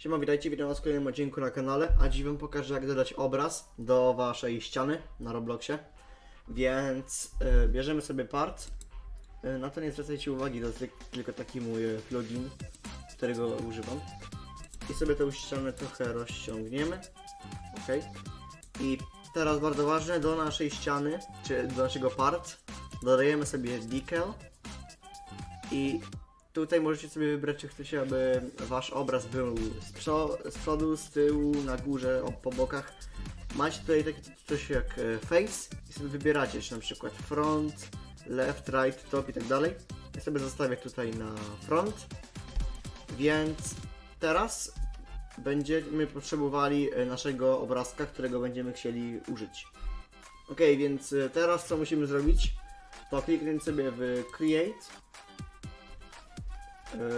Siema, witajcie, witam was w kolejnym odcinku na kanale, a dziś wam pokażę jak dodać obraz do waszej ściany na Robloxie. Więc y, bierzemy sobie part, y, na to nie zwracajcie uwagi, to jest tylko taki mój y, plugin, którego używam. I sobie tę ścianę trochę rozciągniemy, ok. I teraz bardzo ważne, do naszej ściany, czy do naszego part, dodajemy sobie decal i Tutaj możecie sobie wybrać, czy chcecie, aby wasz obraz był z, z przodu, z tyłu, na górze, po bokach. Macie tutaj takie coś jak e, face i sobie wybieracie, czy na przykład front, left, right, top i tak dalej. Ja sobie zostawię tutaj na front. Więc teraz będziemy potrzebowali e, naszego obrazka, którego będziemy chcieli użyć. Ok, więc e, teraz co musimy zrobić? To kliknąć sobie w Create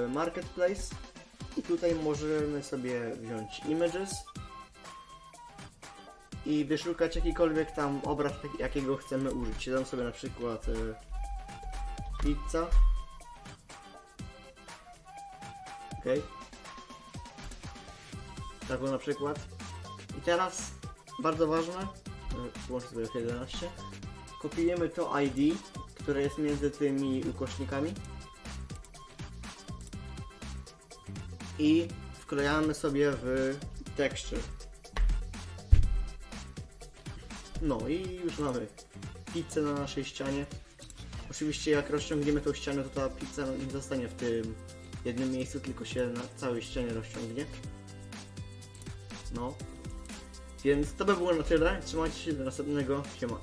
Marketplace i tutaj możemy sobie wziąć Images i wyszukać jakikolwiek tam obraz, taki- jakiego chcemy użyć. Dam sobie na przykład e, pizza. Ok. Taką na przykład. I teraz bardzo ważne, e, włączę sobie F11, kopiujemy to ID, które jest między tymi ukośnikami i wklejamy sobie w tekście. No i już mamy pizzę na naszej ścianie. Oczywiście jak rozciągniemy tą ścianę, to ta pizza nie zostanie w tym jednym miejscu, tylko się na całej ścianie rozciągnie. No. Więc to by było na tyle. Trzymajcie się do następnego. Siema.